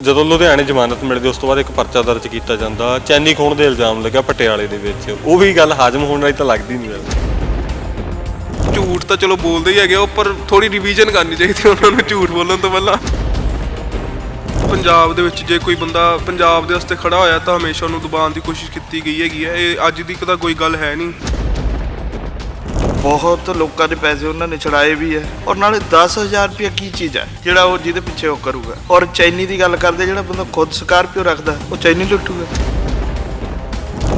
ਜਦੋਂ ਲੁਧਿਆਣੇ ਜ਼ਮਾਨਤ ਮਿਲਦੀ ਉਸ ਤੋਂ ਬਾਅਦ ਇੱਕ ਪਰਚਾ ਦਰਜ ਕੀਤਾ ਜਾਂਦਾ। ਚੈਨੀ ਖੋਣ ਦੇ ਇਲਜ਼ਾਮ ਲੱਗਾ ਪਟਿਆਲੇ ਦੇ ਵਿੱਚ। ਉਹ ਵੀ ਗੱਲ ਹਾਜ਼ਮ ਹੋਣ ਵਾਲੀ ਤਾਂ ਲੱਗਦੀ ਨਹੀਂ ਵੈਸੇ। ਝੂਠ ਤਾਂ ਚਲੋ ਬੋਲਦੇ ਹੀ ਹੈਗੇ ਆ, ਪਰ ਥੋੜੀ ਰਿਵੀਜ਼ਨ ਕਰਨੀ ਚਾਹੀਦੀ ਉਹਨਾਂ ਨੂੰ ਝੂਠ ਬੋਲਣ ਤੋਂ ਪਹਿਲਾਂ। ਪੰਜਾਬ ਦੇ ਵਿੱਚ ਜੇ ਕੋਈ ਬੰਦਾ ਪੰਜਾਬ ਦੇ ਵਾਸਤੇ ਖੜਾ ਹੋਇਆ ਤਾਂ ਹਮੇਸ਼ਾ ਉਹਨੂੰ ਦਬਾਉਣ ਦੀ ਕੋਸ਼ਿਸ਼ ਕੀਤੀ ਗਈ ਹੈਗੀ ਹੈ ਇਹ ਅੱਜ ਦੀ ਤਾਂ ਕੋਈ ਗੱਲ ਹੈ ਨਹੀਂ। ਬਹੁਤ ਲੋਕਾਂ ਦੇ ਪੈਸੇ ਉਹਨਾਂ ਨੇ ਛੜਾਏ ਵੀ ਹੈ ਔਰ ਨਾਲੇ 10000 ਰੁਪਏ ਕੀ ਚੀਜ਼ ਹੈ ਜਿਹੜਾ ਉਹ ਜਿਹਦੇ ਪਿੱਛੇ ਉਹ ਕਰੂਗਾ। ਔਰ ਚੈਨੀ ਦੀ ਗੱਲ ਕਰਦੇ ਜਿਹੜਾ ਬੰਦਾ ਖੁਦ ਸਕਾਰਪੀਓ ਰੱਖਦਾ ਉਹ ਚੈਨੀ ਲੁੱਟੂਗਾ।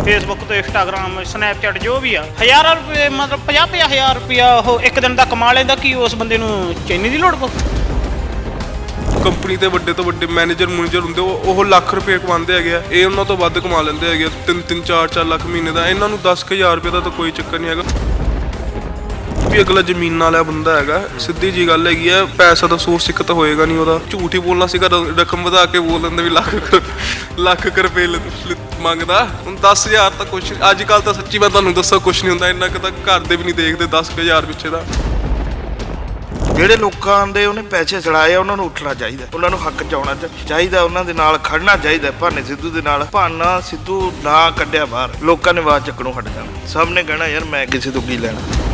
ਫੇਸਬੁੱਕ ਤੇ ਇੰਸਟਾਗ੍ਰam ਸਨੈਪਚੈਟ ਜੋ ਵੀ ਆ ਹਜ਼ਾਰਾਂ ਰੁਪਏ ਮਤਲਬ 50 ਹਜ਼ਾਰ ਉਹ ਇੱਕ ਦਿਨ ਦਾ ਕਮਾ ਲੈਂਦਾ ਕੀ ਉਸ ਬੰਦੇ ਨੂੰ ਚੈਨੀ ਦੀ ਲੋੜ ਪਊ? ਕੰਪਨੀ ਦੇ ਵੱਡੇ ਤੋਂ ਵੱਡੇ ਮੈਨੇਜਰ ਮੂਨੇਜਰ ਹੁੰਦੇ ਉਹ ਉਹ ਲੱਖ ਰੁਪਏ ਕਮਾਉਂਦੇ ਹੈਗੇ ਆ। ਇਹ ਉਹਨਾਂ ਤੋਂ ਵੱਧ ਕਮਾ ਲੈਂਦੇ ਹੈਗੇ 3 3 4 4 ਲੱਖ ਮਹੀਨੇ ਦਾ। ਇਹਨਾਂ ਨੂੰ 10000 ਰੁਪਏ ਦਾ ਤਾਂ ਕੋਈ ਚੱਕਰ ਨਹੀਂ ਹੈਗਾ। ਵੀ ਅਗਲਾ ਜ਼ਮੀਨ ਵਾਲਾ ਬੰਦਾ ਹੈਗਾ। ਸਿੱਧੀ ਜੀ ਗੱਲ ਹੈਗੀ ਆ, ਪੈਸਾ ਦਾ ਸੋਰਸ ਇੱਕ ਤਾਂ ਹੋਏਗਾ ਨਹੀਂ ਉਹਦਾ। ਝੂਠ ਹੀ ਬੋਲਣਾ ਸੀਗਾ ਰ- ਰਕਮ ਵਧਾ ਕੇ ਬੋਲ ਦਿੰਦੇ ਵੀ ਲੱਖ ਕੁ- ਲੱਖ ਕੁ ਰੁਪਏ ਲ- ਲ- ਮੰਗਦਾ। ਹੁਣ 10000 ਤਾਂ ਕੁਛ ਅੱਜ ਕੱਲ ਤਾਂ ਸੱਚੀ ਮੈਂ ਤੁਹਾਨੂੰ ਦੱਸਾਂ, ਕੁਛ ਨਹੀਂ ਹੁੰਦਾ। ਇੰਨਾ ਕੁ ਤਾਂ ਘਰ ਦੇ ਵੀ ਨਹੀਂ ਦੇਖਦੇ 10000 ਪਿੱਛੇ ਦਾ ਜਿਹੜੇ ਲੋਕਾਂ ਦੇ ਉਹਨੇ ਪੈਸੇ ਛੜਾਏ ਉਹਨਾਂ ਨੂੰ ਉੱਠਣਾ ਚਾਹੀਦਾ। ਉਹਨਾਂ ਨੂੰ ਹੱਕ ਚਾਉਣਾ ਚਾਹੀਦਾ, ਉਹਨਾਂ ਦੇ ਨਾਲ ਖੜਨਾ ਚਾਹੀਦਾ ਭਾਨੇ ਸਿੱਧੂ ਦੇ ਨਾਲ। ਭਾਨਾ ਸਿੱਧੂ ਨਾ ਕੱਢਿਆ ਬਾਹਰ। ਲੋਕਾਂ ਨੇ ਆਵਾਜ਼ ਚੱਕਣੋਂ ਹਟ ਜਾਣਾ। ਸਭ ਨੇ ਕਹਿਣਾ, ਯਾਰ ਮੈਂ ਕਿਸੇ ਤੋਂ ਕੀ ਲੈਣਾ?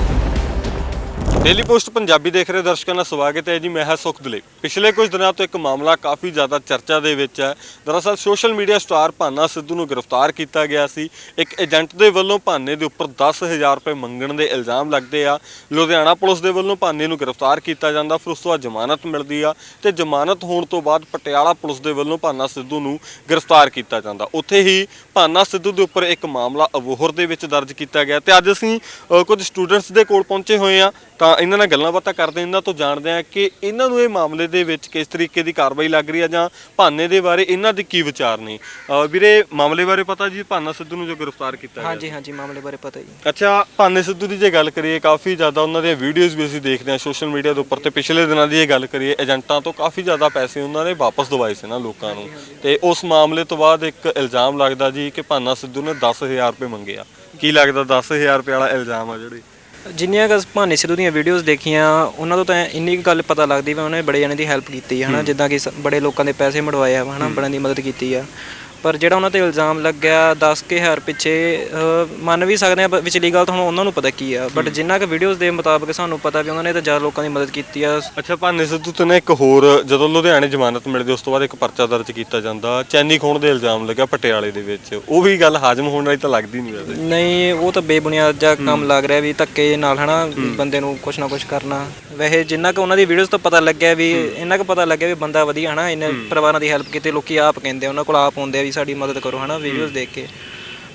ਡੇਲੀ ਪੋਸਟ ਪੰਜਾਬੀ ਦੇਖ ਰਹੇ ਦਰਸ਼ਕਾਂ ਦਾ ਸਵਾਗਤ ਹੈ ਜੀ ਮੈਂ ਹਾਂ ਸੁਖ ਦਲੇ ਪਿਛਲੇ ਕੁਝ ਦਿਨਾਂ ਤੋਂ ਇੱਕ ਮਾਮਲਾ ਕਾਫੀ ਜ਼ਿਆਦਾ ਚਰਚਾ ਦੇ ਵਿੱਚ ਹੈ। ਦਰਅਸਲ social media star Bhana Sidhu ਨੂੰ ਗ੍ਰਿਫਤਾਰ ਕੀਤਾ ਗਿਆ ਸੀ। ਇੱਕ ਏਜੰਟ ਦੇ ਵੱਲੋਂ ਭਾਨੇ ਦੇ ਉੱਪਰ 10000 ਰੁਪਏ ਮੰਗਣ ਦੇ ਇਲਜ਼ਾਮ ਲੱਗਦੇ ਆ। ਲੁਧਿਆਣਾ ਪੁਲਿਸ ਦੇ ਵੱਲੋਂ ਭਾਨੇ ਨੂੰ ਗ੍ਰਿਫਤਾਰ ਕੀਤਾ ਜਾਂਦਾ। ਫਿਰ ਉਸ ਤੋਂ ਬਾਅਦ ਜ਼ਮਾਨਤ ਮਿਲਦੀ ਆ ਤੇ ਜ਼ਮਾਨਤ ਹੋਣ ਤੋਂ ਬਾਅਦ ਪਟਿਆਲਾ ਪੁਲਿਸ ਦੇ ਵੱਲੋਂ ਭਾਨਾ ਸਿੱਧੂ ਨੂੰ ਗ੍ਰਿਫਤਾਰ ਕੀਤਾ ਜਾਂਦਾ। ਉੱਥੇ ਹੀ ਭਾਨਾ ਸਿੱਧੂ ਦੇ ਉੱਪਰ ਇੱਕ ਮਾਮਲਾ ਅਬੋਹਰ ਦੇ ਵਿੱਚ ਦਰਜ ਕੀਤਾ ਗਿਆ ਤੇ ਅੱਜ ਅਸੀਂ ਅ, ਕੁਝ ਸਟੂਡੈਂਟਸ ਦੇ ਕੋਲ ਪਹੁੰਚੇ ਹੋਏ ਆ ਤਾਂ ਇਹਨਾਂ ਨਾਲ ਗੱਲਾਂ ਬਾਤਾਂ ਕਰਦੇ ਇਹਨਾਂ ਤੋਂ ਜਾਣਦੇ ਆ ਕਿ ਇਹਨਾਂ ਨੂੰ ਇਹ ਮਾਮਲੇ ਦੇ ਵਿੱਚ ਕਿਸ ਤਰੀਕੇ ਦੀ ਕਾਰਵਾਈ ਲੱਗ ਰਹੀ ਆ ਜਾਂ ਭਾਨੇ ਦੇ ਬਾਰੇ ਇਹਨਾਂ ਦੇ ਕੀ ਵਿਚਾਰ ਨੇ? ਵੀਰੇ ਮਾਮਲੇ ਬਾਰੇ ਪਤਾ ਜੀ ਭਾਨਾ ਸਿੱਧੂ ਨੂੰ ਜੋ ਗ੍ਰਿਫਤਾਰ ਕੀਤਾ ਗਿਆ। ਹਾਂਜੀ ਹਾਂਜੀ ਮਾਮਲੇ ਬਾਰੇ ਪਤਾ ਜੀ। ਅੱਛਾ ਭਾਨੇ ਸਿੱਧੂ ਦੀ ਜੇ ਗੱਲ ਕਰੀਏ ਕਾਫੀ ਜ਼ਿਆਦਾ ਉਹਨਾਂ ਦੀਆਂ ਵੀਡੀਓਜ਼ ਵੀ ਅਸੀਂ ਦੇਖਦੇ ਹਾਂ ਸੋਸ਼ਲ ਮੀਡੀਆ ਦੇ ਉੱਪਰ ਤੇ ਪਿਛਲੇ ਦਿਨਾਂ ਦੀ ਇਹ ਗੱਲ ਕਰੀਏ ਏਜੰਟਾਂ ਤੋਂ ਕਾਫੀ ਜ਼ਿਆਦਾ ਪੈਸੇ ਉਹਨਾਂ ਨੇ ਵਾਪਸ ਦਵਾਏ ਸੀ ਨਾ ਲੋਕਾਂ ਨੂੰ। ਤੇ ਉਸ ਮਾਮਲੇ ਤੋਂ ਬਾਅਦ ਇੱਕ ਇਲਜ਼ਾਮ ਲੱਗਦਾ ਜੀ ਕਿ ਭਾਨਾ ਸਿੱਧੂ ਨੇ 10000 ਰੁਪਏ ਮੰਗੇ ਆ। ਕੀ ਲੱਗਦਾ 10000 ਰੁਪਏ ਵਾਲਾ ਇਲਜ਼ਾਮ ਆ ਜਿਹੜੇ? ਜਿੰਨੀਆਂ ਕੁ ਭਾਨੇ ਸਿੱਧੂ ਦੀਆਂ ਵੀਡੀਓਜ਼ ਦੇਖੀਆਂ ਉਹਨਾਂ ਤੋਂ ਤਾਂ ਇੰਨੀ ਕੁ ਗੱਲ ਪਤਾ ਲੱਗਦੀ ਵੀ ਉਹਨੇ ਬੜੇ ਜਣੇ ਦੀ ਹੈਲਪ ਕੀਤੀ ਹੈ ਹਨਾ? ਜਿੱਦਾਂ ਕਿ ਸ- ਬੜੇ ਲੋਕਾਂ ਦੇ ਪੈਸੇ ਮੜਵਾਏ ਆ ਹਨਾ? ਬੜਿਆਂ ਦੀ ਮਦਦ ਕੀਤੀ ਆ। ਪਰ ਜਿਹੜਾ ਉਹਨਾਂ ਤੇ ਇਲਜ਼ਾਮ ਲੱਗਿਆ 10000 ਪਿੱਛੇ ਅਹ, ਮੰਨ ਵੀ ਸਕਦੇ ਆ ਵਿਚਲੀ ਗੱਲ ਤਾਂ ਹੁਣ ਉਹਨਾਂ ਨੂੰ ਪਤਾ ਕੀ ਆ ਬਟ ਜਿੰਨਾ ਕੁ ਵੀਡੀਓਜ਼ ਦੇ ਮੁਤਾਬਕ ਸਾਨੂੰ ਪਤਾ ਵੀ ਉਹਨਾਂ ਨੇ ਤਾਂ ਜ਼ਿਆਦਾ ਲੋਕਾਂ ਦੀ ਮਦਦ ਕੀਤੀ ਆ। ਅੱਛਾ ਭਾਨੇ ਸਿੱਧੂ ਤੇ ਨਾ ਇੱਕ ਹੋਰ ਜਦੋਂ ਲੁਧਿਆਣੇ ਜ਼ਮਾਨਤ ਮਿਲਦੀ ਉਸ ਤੋਂ ਬਾਅਦ ਇੱਕ ਪਰਚਾ ਦਰਜ ਕੀਤਾ ਜਾਂਦਾ ਚੈਨੀ ਖੋਣ ਦੇ ਇਲਜ਼ਾਮ ਲੱਗਾ ਪਟਿਆਲੇ ਦੇ ਵਿੱਚ। ਉਹ ਵੀ ਗੱਲ ਹਾਜ਼ਮ ਹੋਣ ਵਾਲੀ ਤਾਂ ਲੱਗਦੀ ਨਹੀਂ ਵੈਸੇ। ਨਹੀਂ ਉਹ ਤਾਂ ਬੇਬੁਨਿਆਦ ਜਿਹਾ ਕੰਮ ਲੱਗ ਰਿਹਾ ਵੀ ਧੱਕੇ ਨਾਲ ਹਨਾ ਬੰਦੇ ਨੂੰ ਕੁਛ ਨਾ ਕੁਛ ਕਰਨਾ। ਵੈਸੇ ਜਿੰਨਾ ਕੁ ਉਹਨਾਂ ਦੀ ਵੀਡੀਓਜ਼ ਤੋਂ ਪਤਾ ਲੱਗਿਆ ਵੀ ਇੰਨਾ ਕੁ ਪਤਾ ਲੱਗਿਆ ਵੀ ਬੰਦਾ ਵਧੀਆ ਹਨਾ ਇਹਨੇ ਪਰਿਵਾਰਾਂ ਦੀ ਹੈਲਪ ਕੀਤੀ ਲੋਕੀ ਆਪ ਕਹਿੰਦੇ ਉਹਨਾਂ ਕੋਲ ਆਪ ਆਉਂਦੇ ਆ ਵੀ ਸਾਡੀ ਮਦਦ ਕਰੋ ਹਨਾ ਵੀਡੀਓਜ਼ ਦੇਖ ਕੇ।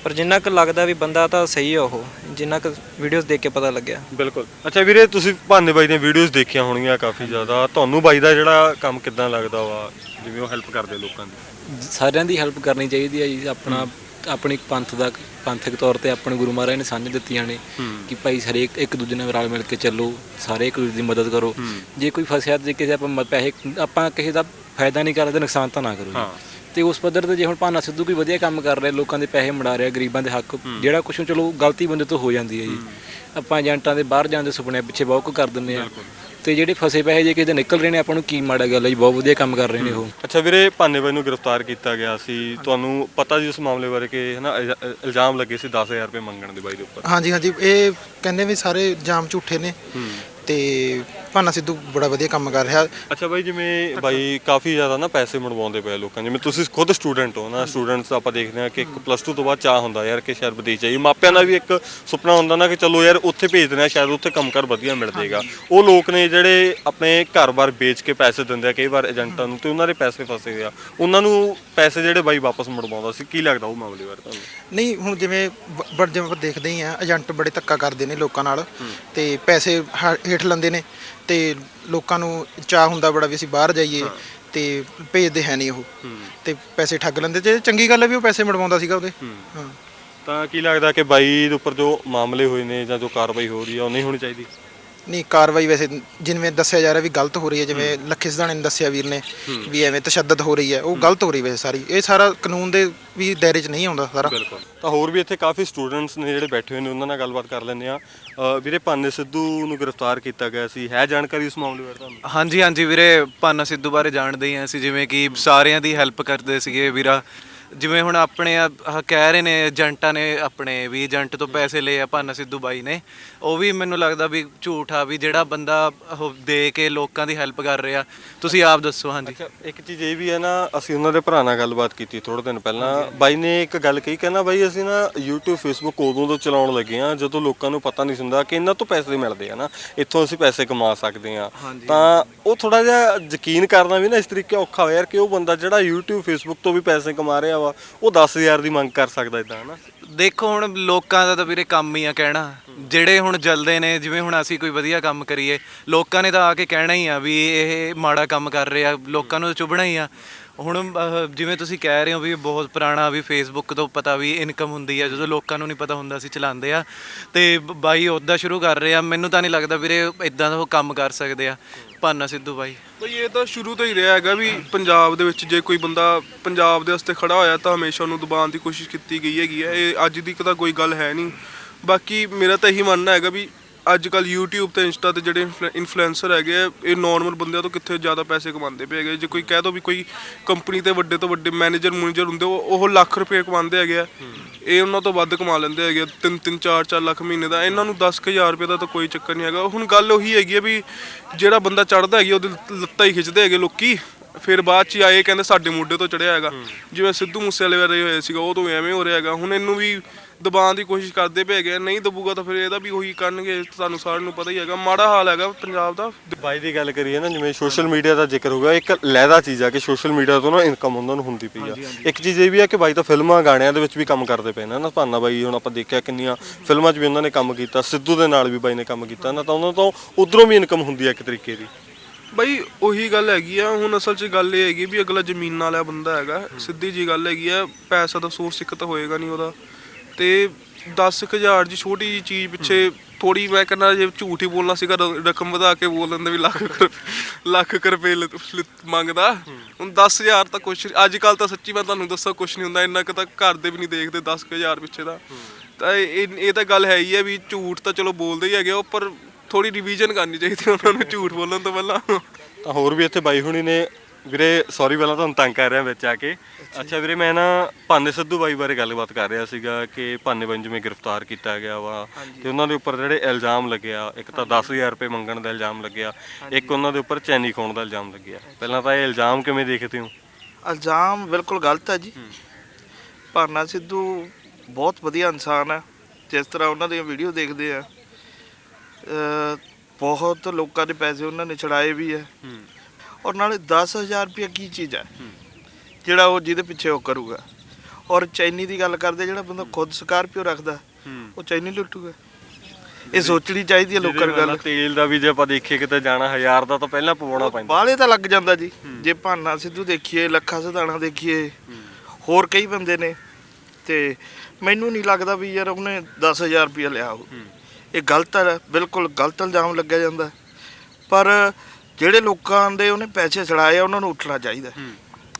ਪਰ ਜਿੰਨਾ ਕੁ ਲੱਗਦਾ ਵੀ ਬੰਦਾ ਤਾਂ ਸਹੀ ਆ ਉਹ ਜਿੰਨਾ ਕੁ ਵੀਡੀਓਜ਼ ਦੇਖ ਕੇ ਪਤਾ ਲੱਗਿਆ। ਬਿਲਕੁਲ। ਅੱਛਾ ਵੀਰੇ ਤੁਸੀਂ ਭਾਨੇ ਬਾਈ ਦੀਆਂ ਵੀਡੀਓਜ਼ ਦੇਖੀਆਂ ਹੋਣਗੀਆਂ ਕਾਫੀ ਜ਼ਿਆਦਾ। ਤੁਹਾਨੂੰ ਬਾਈ ਦਾ ਜਿਹੜਾ ਕੰਮ ਕਿਦਾਂ ਲੱਗਦਾ ਵਾ ਜਿਵੇਂ ਉਹ ਹੈਲਪ ਕਰਦੇ ਲੋਕਾਂ ਦੀ? ਸਾਰਿਆਂ ਦੀ ਹੈਲਪ ਕਰਨੀ ਚਾਹੀਦੀ ਹੈ ਜੀ ਆਪਣਾ ਆਪਣੀ ਪੰਥ ਦਾ ਪੰਥਕ ਤੌਰ ਤੇ ਆਪਣੇ ਗੁਰੂ ਮਹਾਰਾਜ ਨੇ ਸਾਂਝ ਦਿੱਤੀਆਂ ਨੇ ਕਿ ਭਾਈ ਹਰੇਕ ਇੱਕ ਦੂਜੇ ਨਾਲ ਰਲ ਮਿਲ ਕੇ ਚੱਲੋ ਸਾਰੇ ਇੱਕ ਦੂਜੇ ਦੀ ਮਦਦ ਕਰੋ। ਜੇ ਕੋਈ ਫਸਿਆ ਤੇ ਕਿਸੇ ਆਪਾਂ ਪੈਸੇ ਆਪਾਂ ਕਿਸੇ ਦਾ ਫਾਇਦਾ ਨਹੀਂ ਕਰਦੇ ਨੁਕਸਾਨ ਤਾਂ ਨਾ ਕਰੋ ਜੀ। ਤੇ ਉਸ ਪੱਧਰ ਤੇ ਜੇ ਹੁਣ ਭਾਨਾ ਸਿੱਧੂ ਕੋਈ ਵਧੀਆ ਕੰਮ ਕਰ ਰਿਹਾ ਲੋਕਾਂ ਦੇ ਪੈਸੇ ਮੜਾ ਰਿਹਾ ਗਰੀਬਾਂ ਦੇ ਹੱਕ ਜਿਹੜਾ ਕੁਛ ਚਲੋ ਗਲਤੀ ਬੰਦੇ ਤੋਂ ਹੋ ਜਾਂਦੀ ਹੈ ਜੀ। ਆਪਾਂ ਏਜੰਟਾਂ ਦੇ ਬਾਹਰ ਜਾਣ ਦੇ ਸੁਪਨੇ ਪਿੱਛੇ ਬਹੁਤ ਕੁ ਕਰ ਦਿੰਦੇ ਆ ਤੇ ਜਿਹੜੇ ਫਸੇ ਪੈਸੇ ਜੇ ਕਿਤੇ ਨਿਕਲ ਰਹੇ ਨੇ ਆਪਾਂ ਨੂੰ ਕੀ ਮਾੜਾ ਗੱਲ ਹੈ ਜੀ? ਬਹੁਤ ਵਧੀਆ ਕੰਮ ਕਰ ਰਹੇ ਨੇ ਉਹ। ਅੱਛਾ ਵੀਰੇ ਭਾਨੇ ਬਾਈ ਨੂੰ ਗ੍ਰਿਫਤਾਰ ਕੀਤਾ ਗਿਆ ਸੀ। ਤੁਹਾਨੂੰ ਪਤਾ ਜੀ ਉਸ ਮਾਮਲੇ ਬਾਰੇ ਕਿ ਹਨਾ ਇਲ- ਇਲਜ਼ਾਮ ਲੱਗੇ ਸੀ 10000 ਰੁਪਏ ਮੰਗਣ ਦੇ ਬਾਈ ਦੇ ਉੱਪਰ? ਹਾਂਜੀ ਹਾਂਜੀ। ਇਹ ਕਹਿੰਦੇ ਵੀ ਸਾਰੇ ਜਾਮ ਝੂਠੇ ਨੇ। ਤੇ ਭਾਨਾ ਸਿੱਧੂ ਬੜਾ ਵਧੀਆ ਕੰਮ ਕਰ ਰਿਹਾ। ਅੱਛਾ ਬਾਈ ਜਿਵੇਂ ਬਾਈ ਕਾਫੀ ਜ਼ਿਆਦਾ ਨਾ ਪੈਸੇ ਮੜਵਾਉਂਦੇ ਪਏ ਲੋਕਾਂ ਜਿਵੇਂ ਤੁਸੀਂ ਖੁਦ ਸਟੂਡੈਂਟ ਹੋ ਨਾ ਸਟੂਡੈਂਟਸ ਆਪਾਂ ਦੇਖਦੇ ਹਾਂ ਕਿ ਇੱਕ ਪਲੱਸ 2 ਤੋਂ ਬਾਅਦ ਚਾਹ ਹੁੰਦਾ ਯਾਰ ਕਿ ਸ਼ਾਇਦ ਵਿਦੇਸ਼ ਜਾਈਏ ਮਾਪਿਆਂ ਦਾ ਵੀ ਇੱਕ ਸੁਪਨਾ ਹੁੰਦਾ ਨਾ ਕਿ ਚਲੋ ਯਾਰ ਉੱਥੇ ਭੇਜ ਦਿੰਦੇ ਆ ਸ਼ਾਇਦ ਉੱਥੇ ਕੰਮ ਕਰ ਵਧੀਆ ਮਿਲ ਜਾਏਗਾ ਉਹ ਲੋਕ ਨੇ ਜਿਹੜੇ ਆਪਣੇ ਘਰ-ਬਾਰ ਵੇਚ ਕੇ ਪੈਸੇ ਦਿੰਦੇ ਆ ਕਈ ਵਾਰ ਏਜੰਟਾਂ ਨੂੰ ਤੇ ਉਹਨਾਂ ਦੇ ਪੈਸੇ ਫਸੇ ਆ। ਉਹਨਾਂ ਨੂੰ ਪੈਸੇ ਜਿਹੜੇ ਬਾਈ ਵਾਪਸ ਮੜਵਾਉਂਦਾ ਸੀ ਕੀ ਲੱਗਦਾ ਉਹ ਮਾਮਲੇ ਬਾਰੇ ਤੁਹਾਨੂੰ? ਨਹੀਂ ਹੁਣ ਜਿਵੇਂ ਬੜ ਜਿਵੇਂ ਆਪਾਂ ਦੇਖਦੇ ਹੀ ਆ ਏਜੰਟ ਬੜੇ ਧੱਕਾ ਕਰਦੇ ਨੇ ਲੋਕਾਂ ਨਾਲ ਤੇ ਪੈਸੇ ਹੇਠ ਲੈਂਦੇ ਨੇ। ਤੇ ਲੋਕਾਂ ਨੂੰ ਚਾਹ ਹੁੰਦਾ ਬੜਾ ਵੀ ਅਸੀਂ ਬਾਹਰ ਜਾਈਏ ਤੇ ਭੇਜਦੇ ਹੈ ਨਹੀਂ ਉਹ। ਤੇ ਪੈਸੇ ਠੱਗ ਲੈਂਦੇ ਤੇ ਚੰਗੀ ਗੱਲ ਹੈ ਵੀ ਉਹ ਪੈਸੇ ਮੜਵਾਉਂਦਾ ਸੀਗਾ ਉਹਦੇ। ਹਾਂ। ਤਾਂ ਕੀ ਲੱਗਦਾ ਕਿ ਬਾਈ ਦੇ ਉੱਪਰ ਜੋ ਮਾਮਲੇ ਹੋਏ ਨੇ ਜਾਂ ਜੋ ਕਾਰਵਾਈ ਹੋ ਰਹੀ ਆ ਉਹ ਨਹੀਂ ਹੋਣੀ ਚਾਹੀਦੀ? ਨਹੀਂ ਕਾਰਵਾਈ ਵੈਸੇ ਜਿਵੇਂ ਦੱਸਿਆ ਜਾ ਰਿਹਾ ਵੀ ਗਲਤ ਹੋ ਰਹੀ ਹੈ ਜਿਵੇਂ ਲੱਖੇ ਸਿਧਾਣੇ ਨੇ ਦੱਸਿਆ ਵੀਰ ਨੇ ਵੀ ਐਵੇਂ ਤਸ਼ੱਦਦ ਹੋ ਰਹੀ ਹੈ ਉਹ ਗਲਤ ਹੋ ਰਹੀ ਵੈਸੇ ਸਾਰੀ। ਇਹ ਸਾਰਾ ਕਾਨੂੰਨ ਦੇ ਵੀ ਦਾਇਰੇ 'ਚ ਨਹੀਂ ਆਉਂਦਾ ਸਾਰਾ। ਬਿਲਕੁਲ। ਤਾਂ ਹੋਰ ਵੀ ਇੱਥੇ ਕਾਫੀ ਸਟੂਡੈਂਟਸ ਨੇ ਜਿਹੜੇ ਬੈਠੇ ਹੋਏ ਨੇ ਉਹਨਾਂ ਨਾਲ ਗੱਲਬਾਤ ਕਰ ਲੈਂਦੇ ਆ ਵੀਰੇ ਭਾਨੇ ਸਿੱਧੂ ਨੂੰ ਗ੍ਰਿਫਤਾਰ ਕੀਤਾ ਗਿਆ ਸੀ। ਹੈ ਜਾਣਕਾਰੀ ਇਸ ਮਾਮਲੇ ਬਾਰੇ ਤੁਹਾਨੂੰ? ਹਾਂਜੀ ਹਾਂਜੀ ਵੀਰੇ ਪਾਨਾ ਸਿੱਧੂ ਬਾਰੇ ਜਾਣਦੇ ਹੀ ਹਾਂ ਅਸੀਂ ਜਿਵੇਂ ਕਿ ਸਾਰਿਆਂ ਦੀ ਹੈਲਪ ਕਰਦੇ ਸੀਗੇ ਵੀਰਾ। ਜਿਵੇਂ ਹੁਣ ਆਪਣੇ ਆ- ਆਹ ਕਹਿ ਰਹੇ ਨੇ ਏਜੰਟਾਂ ਨੇ ਆਪਣੇ ਵੀ ਏਜੰਟ ਤੋਂ ਪੈਸੇ ਲਏ ਆ ਪਾਨਾ ਸਿੱਧੂ ਬਾਈ ਨੇ ਉਹ ਵੀ ਮੈਨੂੰ ਲੱਗਦਾ ਵੀ ਝੂਠ ਆ ਵੀ ਜਿਹੜਾ ਬੰਦਾ ਉਹ ਦੇ ਕੇ ਲੋਕਾਂ ਦੀ ਹੈਲਪ ਕਰ ਰਿਹਾ। ਤੁਸੀਂ ਆਪ ਦੱਸੋ ਹਾਂਜੀ। ਅੱਛਾ ਇੱਕ ਚੀਜ਼ ਇਹ ਵੀ ਹੈ ਨਾ ਅਸੀਂ ਉਹਨਾਂ ਦੇ ਭਰਾ ਨਾਲ ਗੱਲਬਾਤ ਕੀਤੀ ਥੋੜੇ ਦਿਨ ਪਹਿਲਾਂ। ਬਾਈ ਨੇ ਇੱਕ ਗੱਲ ਕਹੀ ਕਹਿੰਦਾ ਬਾਈ ਅਸੀਂ ਨਾ YouTube Facebook ਉਦੋਂ ਤੋਂ ਚਲਾਉਣ ਲੱਗੇ ਆ ਜਦੋਂ ਲੋਕਾਂ ਨੂੰ ਪਤਾ ਨਹੀਂ ਹੁੰਦਾ ਕਿ ਇਹਨਾਂ ਤੋਂ ਪੈਸੇ ਮਿਲਦੇ ਆ ਨਾ ਇੱਥੋਂ ਅਸੀਂ ਪੈਸੇ ਕਮਾ ਸਕਦੇ ਆ ਤਾਂ ਉਹ ਥੋੜਾ ਜਿਹਾ ਯਕੀਨ ਕਰਨਾ ਵੀ ਨਾ ਇਸ ਤਰੀਕੇ ਔਖਾ ਹੋਇਆ ਯਾਰ ਕਿ ਉਹ ਬੰਦਾ ਜਿਹੜਾ YouTube Facebook ਤੋਂ ਵੀ ਪੈਸੇ ਕਮਾ ਰਿਹਾ ਵਾ, ਉਹ 10000 ਦੀ ਮੰਗ ਕਰ ਸਕਦਾ ਇਦਾਂ ਹਨਾ? ਦੇਖੋ ਹੁਣ ਲੋਕਾਂ ਦਾ ਤਾਂ ਵੀਰੇ ਕੰਮ ਹੀ ਆ ਕਹਿਣਾ। ਜਿਹੜੇ ਹੁਣ ਜਲਦੇ ਨੇ, ਜਿਵੇਂ ਹੁਣ ਅਸੀਂ ਕੋਈ ਵਧੀਆ ਕੰਮ ਕਰੀਏ, ਲੋਕਾਂ ਨੇ ਤਾਂ ਆ ਕੇ ਕਹਿਣਾ ਹੀ ਆ ਵੀ ਇਹ ਮਾੜਾ ਕੰਮ ਕਰ ਰਿਹਾ, ਲੋਕਾਂ ਨੂੰ ਤਾਂ ਚੁਭਣਾ ਹੀ ਆ। ਹੁਣ ਅਹ, ਜਿਵੇਂ ਤੁਸੀਂ ਕਹਿ ਰਹੇ ਹੋ ਵੀ ਇਹ ਬਹੁਤ ਪੁਰਾਣਾ ਵੀ ਫੇਸਬੁੱਕ ਤੋਂ ਪਤਾ ਵੀ ਇਨਕਮ ਹੁੰਦੀ ਆ ਜਦੋਂ ਲੋਕਾਂ ਨੂੰ ਨਹੀਂ ਪਤਾ ਹੁੰਦਾ ਸੀ ਚਲਾਉਂਦੇ ਆ। ਤੇ ਬ- ਬਾਈ ਉੱਦਾਂ ਸ਼ੁਰੂ ਕਰ ਰਹੇ ਆ ਮੈਨੂੰ ਤਾਂ ਨਹੀਂ ਲੱਗਦਾ ਵੀਰੇ ਇਦਾਂ ਦਾ ਉਹ ਕੰਮ ਕਰ ਸਕਦੇ ਆ। ਭਾਨਾ ਸਿੱਧੂ ਬਾਈ। ਬਈ ਇਹ ਤਾਂ ਸ਼ੁਰੂ ਤੋਂ ਹੀ ਰਿਹਾ ਹੈਗਾ ਵੀ ਪੰਜਾਬ ਦੇ ਵਿੱਚ ਜੇ ਕੋਈ ਬੰਦਾ ਪੰਜਾਬ ਦੇ ਵਾਸਤੇ ਖੜਾ ਹੋਇਆ ਤਾਂ ਹਮੇਸ਼ਾ ਉਹਨੂੰ ਦਬਾਉਣ ਦੀ ਕੋਸ਼ਿਸ਼ ਕੀਤੀ ਗਈ ਹੈਗੀ ਹੈ ਇਹ ਅੱਜ ਦੀ ਤਾਂ ਕੋਈ ਗੱਲ ਹੈ ਨਹੀਂ। ਬਾਕੀ ਮੇਰਾ ਤਾਂ ਇਹੀ ਮੰਨਣਾ ਹੈਗਾ ਵੀ ਅੱਜ ਕੱਲ YouTube ਤੇ Insta ਤੇ ਜਿਹੜੇ ਇਨਫਲੂਐਂਸਰ ਹੈਗੇ ਆ, ਇਹ ਨਾਰਮਲ ਬੰਦਿਆਂ ਤੋਂ ਕਿੱਥੇ ਜ਼ਿਆਦਾ ਪੈਸੇ ਕਮਾਉਂਦੇ ਪਏ ਹੈਗੇ ਜੇ ਕੋਈ ਕਹਿ ਦੋ ਵੀ ਕੋਈ ਕੰਪਨੀ ਤੇ ਵੱਡੇ ਤੋਂ ਵੱਡੇ ਮੈਨੇਜਰ ਮੂਨੇਜਰ ਹੁੰਦੇ, ਉਹ ਉਹ ਲੱਖ ਰੁਪਏ ਕਮਾਉਂਦੇ ਹੈਗੇ ਆ। ਇਹ ਉਹਨਾਂ ਤੋਂ ਵੱਧ ਕਮਾ ਲੈਂਦੇ ਹੈਗੇ 3 3 4 4 ਲੱਖ ਮਹੀਨੇ ਦਾ। ਇਹਨਾਂ ਨੂੰ 10000 ਰੁਪਏ ਦਾ ਤਾਂ ਕੋਈ ਚੱਕਰ ਨਹੀਂ ਹੈਗਾ। ਹੁਣ ਗੱਲ ਉਹੀ ਹੈਗੀ ਹੈ ਵੀ ਜਿਹੜਾ ਬੰਦਾ ਚੜਦਾ ਹੈਗੀ, ਉਹਦੇ ਲੱਤਾਂ ਹੀ ਖਿੱਚਦੇ ਹੈਗੇ ਲੋਕੀ। ਫਿਰ ਬਾਅਦ ਚ ਆਏ, ਕਹਿੰਦੇ ਸਾਡੇ ਮੋਢੇ ਤੋਂ ਚੜਿਆ ਹੈਗਾ। ਜਿਵੇਂ ਸਿੱਧੂ ਮੂਸੇਵਾਲੇ ਵਾਲੇ ਹੋਇਆ ਸੀਗਾ, ਉਹ ਤੋਂ ਐਵੇਂ ਹੋ ਰਿਹਾ ਹੈਗਾ। ਹੁਣ ਇਹਨੂੰ ਵੀ ਦਬਾਉਣ ਦੀ ਕੋਸ਼ਿਸ਼ ਕਰਦੇ ਪਏ ਹੈਗੇ ਆ। ਨਹੀਂ ਦਬੂਗਾ ਤਾਂ ਫਿਰ ਇਹਦਾ ਵੀ ਉਹੀ ਕਰਨਗੇ ਤੁਹਾਨੂੰ ਸਾਰਿਆਂ ਨੂੰ ਪਤਾ ਹੀ ਹੈਗਾ। ਮਾੜਾ ਹਾਲ ਹੈਗਾ ਪੰਜਾਬ ਦਾ। ਬਾਈ ਦੀ ਗੱਲ ਕਰੀਏ ਨਾ ਜਿਵੇਂ ਸੋਸ਼ਲ ਮੀਡੀਆ ਦਾ ਜ਼ਿਕਰ ਹੋ ਗਿਆ ਇੱਕ ਲਹਿਦਾ ਚੀਜ਼ ਆ ਕਿ ਸੋਸ਼ਲ ਮੀਡੀਆ ਤੋਂ ਨਾ ਇਨਕਮ ਉਹਨਾਂ ਨੂੰ ਹੁੰਦੀ ਪਈ ਆ। ਇੱਕ ਚੀਜ਼ ਇਹ ਵੀ ਆ ਕਿ ਬਾਈ ਤਾਂ ਫਿਲਮਾਂ ਗਾਣਿਆਂ ਦੇ ਵਿੱਚ ਵੀ ਕੰਮ ਕਰਦੇ ਪਏ ਨੇ ਨਾ ਭਾਨਾ ਬਾਈ ਹੁਣ ਆਪਾਂ ਦੇਖਿਆ ਕਿੰਨੀਆਂ ਫਿਲਮਾਂ 'ਚ ਵੀ ਉਹਨਾਂ ਨੇ ਕੰਮ ਕੀਤਾ ਸਿੱਧੂ ਦੇ ਨਾਲ ਵੀ ਬਾਈ ਨੇ ਕੰਮ ਕੀਤਾ ਨਾ ਤਾਂ ਉਹਨਾਂ ਤੋਂ ਉਧਰੋਂ ਵੀ ਇਨਕਮ ਹੁੰਦੀ ਆ ਇੱਕ ਤਰੀਕੇ ਦੀ। ਬਈ ਉਹੀ ਗੱਲ ਹੈਗੀ ਆ ਹੁਣ ਅਸਲ 'ਚ ਗੱਲ ਇਹ ਹੈਗੀ ਵੀ ਅਗਲਾ ਜ਼ਮੀਨ ਵਾਲਾ ਬੰਦਾ ਹੈਗਾ ਸਿੱਧੀ ਜੀ ਗੱਲ ਹੈਗੀ ਆ ਪੈਸਾ ਦਾ ਸੋਰਸ ਇੱਕ ਤਾਂ ਹੋਏਗਾ ਨਹੀਂ ਉਹਦਾ। ਤੇ 10000 ਜੀ ਛੋਟੀ ਜੀ ਚੀਜ਼ ਪਿੱਛੇ ਥੋੜੀ ਮੈਂ ਕਹਿੰਦਾ ਜੇ ਝੂਠ ਹੀ ਬੋਲਣਾ ਸੀਗਾ ਰ- ਰਕਮ ਵਧਾ ਕੇ ਬੋਲ ਦਿੰਦੇ ਵੀ ਲੱਖ ਕੁ ਰੁਪਏ- ਲੱਖ ਕੁ ਰੁਪਏ ਲ- ਲ- ਮੰਗਦਾ। ਹੁਣ 10000 ਤਾਂ ਕੁਛ ਅੱਜ ਕੱਲ ਤਾਂ ਸੱਚੀ ਮੈਂ ਤੁਹਾਨੂੰ ਦੱਸਾਂ ਕੁਛ ਨਹੀਂ ਹੁੰਦਾ ਇੰਨਾ ਕੁ ਤਾਂ ਘਰ ਦੇ ਵੀ ਨਹੀਂ ਦੇਖਦੇ 10000 ਪਿੱਛੇ ਦਾ ਤਾਂ ਇਹ ਇਹ ਤਾਂ ਗੱਲ ਹੈ ਹੀ ਹੈ ਵੀ ਝੂਠ ਤਾਂ ਚਲੋ ਬੋਲਦੇ ਹੀ ਹੈਗੇ ਆ, ਉਹ ਪਰ ਥੋੜੀ ਰਿਵੀਜ਼ਨ ਕਰਨੀ ਚਾਹੀਦੀ ਉਹਨਾਂ ਨੂੰ ਝੂਠ ਬੋਲਣ ਤੋਂ ਪਹਿਲਾਂ। ਤਾਂ ਹੋਰ ਵੀ ਇੱਥੇ ਬਾਈ ਹੁਣੀ ਨੇ ਵੀਰੇ ਸੌਰੀ ਪਹਿਲਾਂ ਤੁਹਾਨੂੰ ਤੰਗ ਕਰ ਰਿਹਾ ਵਿੱਚ ਆ ਕੇ। ਅੱਛਾ ਵੀਰੇ ਮੈਂ ਨਾ ਭਾਨੇ ਸਿੱਧੂ ਬਾਈ ਬਾਰੇ ਗੱਲਬਾਤ ਕਰ ਰਿਹਾ ਸੀਗਾ ਕਿ ਭਾਨੇ ਬਾਈ ਜਿਵੇਂ ਗ੍ਰਿਫਤਾਰ ਕੀਤਾ ਗਿਆ ਵਾ ਤੇ ਉਹਨਾਂ ਦੇ ਉੱਪਰ ਜਿਹੜੇ ਇਲਜ਼ਾਮ ਲੱਗਿਆ ਇੱਕ ਤਾਂ 10000 ਰੁਪਏ ਮੰਗਣ ਦਾ ਇਲਜ਼ਾਮ ਲੱਗਿਆ ਇੱਕ ਉਹਨਾਂ ਦੇ ਉੱਪਰ ਚੈਨੀ ਖਾਣ ਦਾ ਇਲਜ਼ਾਮ ਲੱਗਿਆ। ਪਹਿਲਾਂ ਤਾਂ ਇਹ ਇਲਜ਼ਾਮ ਕਿਵੇਂ ਦੇਖਦੇ ਹੋ? ਇਲਜ਼ਾਮ ਬਿਲਕੁਲ ਗਲਤ ਹੈ ਜੀ। ਭਾਨਾ ਸਿੱਧੂ ਬਹੁਤ ਵਧੀਆ ਇਨਸਾਨ ਹੈ ਜਿਸ ਤਰ੍ਹਾਂ ਉਹਨਾਂ ਦੀਆਂ ਵੀਡੀਓ ਦੇਖਦੇ ਆ। ਬਹੁਤ ਲੋਕਾਂ ਦੇ ਪੈਸੇ ਉਹਨਾਂ ਨੇ ਛੜਾਏ ਵੀ ਹੈ। ਔਰ ਨਾਲੇ 10000 ਰੁਪਏ ਕੀ ਚੀਜ਼ ਹੈ? ਜਿਹੜਾ ਉਹ ਜਿਹਦੇ ਪਿੱਛੇ ਉਹ ਕਰੂਗਾ। ਔਰ ਚੈਨੀ ਦੀ ਗੱਲ ਕਰਦੇ ਜਿਹੜਾ ਬੰਦਾ ਖੁਦ ਸਕਾਰਪੀਓ ਰੱਖਦਾ ਉਹ ਚੈਨੀ ਲੁੱਟੂਗਾ। ਇਹ ਸੋਚਣੀ ਚਾਹੀਦੀ ਹੈ ਲੋਕਾਂ ਨੂੰ ਗੱਲ। ਤੇਲ ਦਾ ਵੀ ਜੇ ਆਪਾਂ ਦੇਖੀਏ ਕਿਤੇ ਜਾਣਾ ਹਜ਼ਾਰ ਦਾ ਤਾਂ ਪਹਿਲਾਂ ਪਵਾਉਣਾ ਪੈਂਦਾ। ਬਾਲੇ ਤਾਂ ਲੱਗ ਜਾਂਦਾ ਜੀ। ਜੇ ਭਾਨਾ ਸਿੱਧੂ ਦੇਖੀਏ ਲੱਖਾ ਸਿਧਾਣਾ ਦੇਖੀਏ ਹੋਰ ਕਈ ਬੰਦੇ ਨੇ। ਤੇ ਮੈਨੂੰ ਨਹੀਂ ਲੱਗਦਾ ਵੀ ਯਾਰ ਉਹਨੇ 10000 ਰੁਪਏ ਲਿਆ ਹੋ। ਇਹ ਗਲਤ ਹੈ ਬਿਲਕੁਲ ਗਲਤ ਇਲਜ਼ਾਮ ਲੱਗਿਆ ਜਾਂਦਾ। ਪਰ ਜਿਹੜੇ ਲੋਕਾਂ ਦੇ ਉਹਨੇ ਪੈਸੇ ਛੜਾਏ ਆ ਉਹਨਾਂ ਨੂੰ ਉੱਠਣਾ ਚਾਹੀਦਾ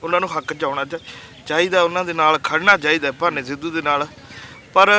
ਉਹਨਾਂ ਨੂੰ ਹੱਕ ਚਾਉਣਾ ਚਾਹੀਦਾ ਉਹਨਾਂ ਦੇ ਨਾਲ ਖੜਨਾ ਚਾਹੀਦਾ ਭਾਨੇ ਸਿੱਧੂ ਦੇ ਨਾਲ। ਪਰ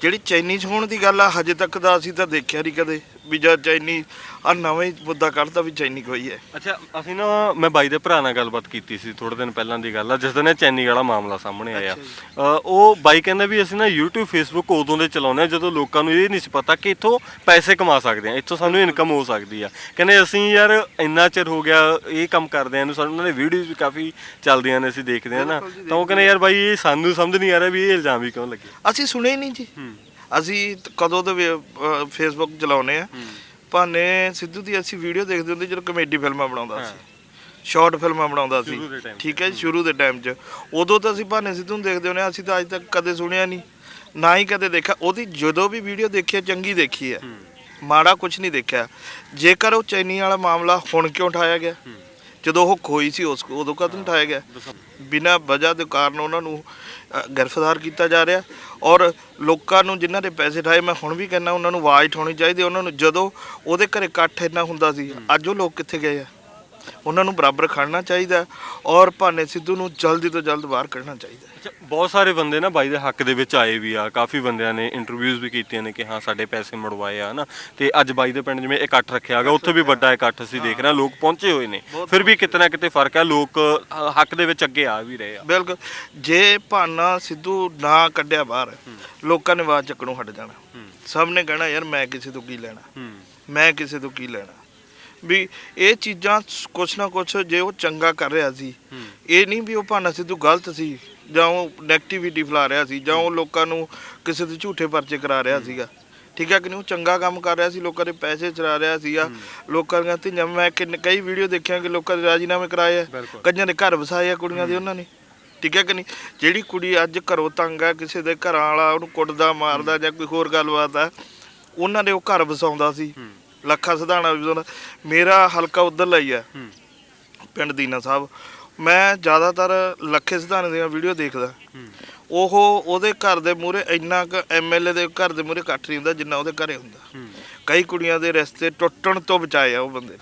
ਜਿਹੜੀ ਚਾਈਨੀਜ਼ ਹੋਣ ਦੀ ਗੱਲ ਆ ਹਜੇ ਤੱਕ ਦਾ ਅਸੀਂ ਤਾਂ ਦੇਖਿਆ ਨਹੀਂ ਕਦੇ। ਵੀ ਜਦ ਚਾਈਨੀ ਆ ਨਵਾਂ ਹੀ ਮੁੱਦਾ ਕੱਢਦਾ ਵੀ ਚਾਈਨੀ ਕੋਈ ਹੈ। ਅੱਛਾ ਅਸੀਂ ਨਾ ਮੈਂ ਬਾਈ ਦੇ ਭਰਾ ਨਾਲ ਗੱਲਬਾਤ ਕੀਤੀ ਸੀ ਥੋੜੇ ਦਿਨ ਪਹਿਲਾਂ ਦੀ ਗੱਲ ਆ ਜਿਸ ਦਿਨ ਇਹ ਚੈਨੀ ਵਾਲਾ ਮਾਮਲਾ ਸਾਹਮਣੇ ਆਇਆ। ਅ, ਉਹ ਬਾਈ ਕਹਿੰਦਾ ਵੀ ਅਸੀਂ ਨਾ YouTube Facebook ਉਦੋਂ ਦੇ ਚਲਾਉਂਦੇ ਆ ਜਦੋਂ ਲੋਕਾਂ ਨੂੰ ਇਹ ਨਹੀਂ ਸੀ ਪਤਾ ਕਿ ਇੱਥੋਂ ਪੈਸੇ ਕਮਾ ਸਕਦੇ ਆ ਇੱਥੋਂ ਸਾਨੂੰ ਇਨਕਮ ਹੋ ਸਕਦੀ ਆ। ਕਹਿੰਦੇ ਅਸੀਂ ਯਾਰ ਇੰਨਾ ਚਿਰ ਹੋ ਗਿਆ ਇਹ ਕੰਮ ਕਰਦੇ ਆ ਨੂੰ ਸਾਨੂੰ ਉਹਨਾਂ ਦੇ ਵੀਡੀਓਜ਼ ਵੀ ਕਾਫੀ ਚੱਲਦੀਆਂ ਨੇ ਅਸੀਂ ਦੇਖਦੇ ਆ ਨਾ। ਤਾਂ ਉਹ ਕਹਿੰਦੇ ਯਾਰ ਬਾਈ ਇਹ ਸਾਨੂੰ ਸਮਝ ਨਹੀਂ ਆ ਰਿਹਾ ਵੀ ਇਹ ਇਲਜ਼ਾਮ ਵੀ ਕਿਉਂ ਲੱਗੇ। ਅਸੀਂ ਸੁਣੇ ਨਹੀਂ ਜੀ। ਅਸੀਂ ਕਦੋਂ ਦੇ ਫੇਸਬੁੱਕ ਚਲਾਉਨੇ ਆ ਭਾਨੇ ਸਿੱਧੂ ਦੀ ਅਸੀਂ ਵੀਡੀਓ ਦੇਖਦੇ ਹੁੰਦੇ ਜਦੋਂ ਕਮੇਡੀ ਫਿਲਮਾਂ ਬਣਾਉਂਦਾ ਸੀ। ਸ਼ਾਰਟ ਫਿਲਮਾਂ ਬਣਾਉਂਦਾ ਸੀ। ਠੀਕ ਹੈ ਜੀ ਸ਼ੁਰੂ ਦੇ ਟਾਈਮ 'ਚ। ਉਦੋਂ ਤਾਂ ਅਸੀਂ ਭਾਨੇ ਸਿੱਧੂ ਨੂੰ ਦੇਖਦੇ ਹੁੰਦੇ ਅਸੀਂ ਤਾਂ ਅੱਜ ਤੱਕ ਕਦੇ ਸੁਣਿਆ ਨਹੀਂ। ਨਾ ਹੀ ਕਦੇ ਦੇਖਿਆ। ਉਹਦੀ ਜਦੋਂ ਵੀ ਵੀਡੀਓ ਦੇਖੀ ਚੰਗੀ ਦੇਖੀ ਹੈ। ਮਾੜਾ ਕੁਝ ਨਹੀਂ ਦੇਖਿਆ। ਜੇਕਰ ਉਹ ਚੈਨੀ ਵਾਲਾ ਮਾਮਲਾ ਹੁਣ ਕਿਉਂ ਉਠਾਇਆ ਗਿਆ? ਜਦੋਂ ਉਹ ਖੋਈ ਸੀ ਉਸ ਉਦੋਂ ਕਦੋਂ ਉਠਾਇਆ ਗਿਆ? ਬਿਨਾਂ ਵਜ੍ਹਾ ਦੇ ਕਾਰਨ ਉਹਨਾਂ ਨੂੰ ਗ੍ਰਿਫਤਾਰ ਕੀਤਾ ਜਾ ਰਿਹਾ। ਔਰ ਲੋਕਾਂ ਨੂੰ ਜਿਨ੍ਹਾਂ ਦੇ ਪੈਸੇ ਠਾਏ ਮੈਂ ਹੁਣ ਵੀ ਕਹਿੰਦਾ, ਉਹਨਾਂ ਨੂੰ ਆਵਾਜ਼ ਉਠਾਉਣੀ ਚਾਹੀਦੀ ਉਹਨਾਂ ਨੂੰ ਜਦੋਂ ਉਹਦੇ ਘਰੇ ਇਕੱਠ ਇੰਨਾ ਹੁੰਦਾ ਸੀ, ਅੱਜ ਉਹ ਲੋਕ ਕਿੱਥੇ ਗਏ ਆ? ਉਹਨਾਂ ਨੂੰ ਬਰਾਬਰ ਖੜਨਾ ਚਾਹੀਦਾ ਔਰ ਭਾਨੇ ਸਿੱਧੂ ਨੂੰ ਜਲਦੀ ਤੋਂ ਜਲਦ ਬਾਹਰ ਕੱਢਣਾ ਚਾਹੀਦਾ ਅੱਛਾ ਬਹੁਤ ਸਾਰੇ ਬੰਦੇ ਨਾ ਬਾਈ ਦੇ ਹੱਕ ਦੇ ਵਿੱਚ ਆਏ ਵੀ ਆ। ਕਾਫੀ ਬੰਦਿਆਂ ਨੇ ਇੰਟਰਵਿਊਜ਼ ਵੀ ਕੀਤੀਆਂ ਨੇ ਕਿ ਹਾਂ ਸਾਡੇ ਪੈਸੇ ਮੁੜਵਾਏ ਆ ਹਨਾ। ਤੇ ਅੱਜ ਬਾਈ ਦੇ ਪਿੰਡ ਜਿਵੇਂ ਇਕੱਠ ਰੱਖਿਆ ਗਿਆ ਉੱਥੇ ਵੀ ਵੱਡਾ ਇਕੱਠ ਅਸੀਂ ਦੇਖ ਰਹੇ ਲੋਕ ਪਹੁੰਚੇ ਹੋਏ ਨੇ। ਫਿਰ ਵੀ ਕਿਤੇ ਨਾ ਕਿਤੇ ਫ਼ਰਕ ਹੈ ਲੋਕ ਹੱਕ ਦੇ ਵਿੱਚ ਅੱਗੇ ਆ ਵੀ ਰਹੇ ਆ। ਬਿਲਕੁਲ। ਜੇ ਭਾਨਾ ਸਿੱਧੂ ਨਾ ਕੱਢਿਆ ਬਾਹਰ ਲੋਕਾਂ ਨੇ ਆਵਾਜ਼ ਚੱਕਣੋਂ ਹਟ ਜਾਣਾ। ਸਭ ਨੇ ਕਹਿਣਾ ਯਾਰ ਮੈਂ ਕਿਸੇ ਤੋਂ ਕੀ ਲੈਣਾ? ਮੈਂ ਕਿਸੇ ਤੋਂ ਕੀ ਲੈਣਾ? ਵੀ ਇਹ ਚੀਜ਼ਾਂ ਕੁਛ ਨਾ ਕੁਛ ਜੇ ਉਹ ਚੰਗਾ ਕਰ ਰਿਹਾ ਸੀ ਇਹ ਨਹੀਂ ਵੀ ਉਹ ਭਾਨਾ ਸਿੱਧੂ ਗਲਤ ਸੀ ਜਾਂ ਉਹ ਨੈਗੇਟਿਵਿਟੀ ਫੈਲਾ ਰਿਹਾ ਸੀ ਜਾਂ ਉਹ ਲੋਕਾਂ ਨੂੰ ਕਿਸੇ ਦੇ ਝੂਠੇ ਪਰਚੇ ਕਰਾ ਰਿਹਾ ਸੀਗਾ। ਠੀਕ ਹੈ ਕਿ ਨਹੀਂ? ਉਹ ਚੰਗਾ ਕੰਮ ਕਰ ਰਿਹਾ ਸੀ ਲੋਕਾਂ ਦੇ ਪੈਸੇ ਚਰਾ ਰਿਹਾ ਸੀਗਾ। ਲੋਕਾਂ ਦੀਆਂ ਧੀਆਂ ਮੈਂ ਕਿੰਨ ਕਈ ਵੀਡੀਓ ਦੇਖਿਆ ਕਿ ਲੋਕਾਂ ਦੇ ਰਾਜੀਨਾਮੇ ਕਰਾਏ ਆ। ਕਈਆਂ ਦੇ ਘਰ ਵਸਾਏ ਆ ਕੁੜੀਆਂ ਦੇ ਉਹਨਾਂ ਨੇ। ਠੀਕ ਹੈ ਕਿ ਨਹੀਂ? ਜਿਹੜੀ ਕੁੜੀ ਅੱਜ ਘਰੋਂ ਤੰਗ ਆ ਕਿਸੇ ਦੇ ਘਰਾਂ ਵਾਲਾ ਉਹਨੂੰ ਕੁੱਟਦਾ ਮਾਰਦਾ ਜਾਂ ਕੋਈ ਹੋਰ ਗੱਲਬਾਤ ਆ ਉਹਨਾਂ ਦੇ ਉਹ ਘਰ ਵਸਾਉਂਦਾ ਸੀ। ਲੱਖਾ ਸਿਧਾਣਾ ਵੀ ਉਹਦਾ- ਮੇਰਾ ਹਲਕਾ ਉਧਰ ਲਈ ਆ। ਪਿੰਡ ਦੀਨਾ ਸਾਹਿਬ। ਮੈਂ ਜ਼ਿਆਦਾਤਰ ਲੱਖੇ ਸਿਧਾਣੇ ਦੀਆਂ ਵੀਡੀਓ ਦੇਖਦਾ। ਉਹ ਉਹਦੇ ਘਰ ਦੇ ਮੂਹਰੇ ਇੰਨਾ ਕੁ ਐਮਐਲਏ ਦੇ ਘਰ ਦੇ ਮੂਹਰੇ ਇਕੱਠ ਨਹੀਂ ਹੁੰਦਾ ਜਿੰਨਾ ਉਹਦੇ ਘਰੇ ਹੁੰਦਾ। ਕਈ ਕੁੜੀਆਂ ਦੇ ਰਿਸ਼ਤੇ ਟੁੱਟਣ ਤੋਂ ਬਚਾਏ ਆ ਉਹ ਬੰਦੇ।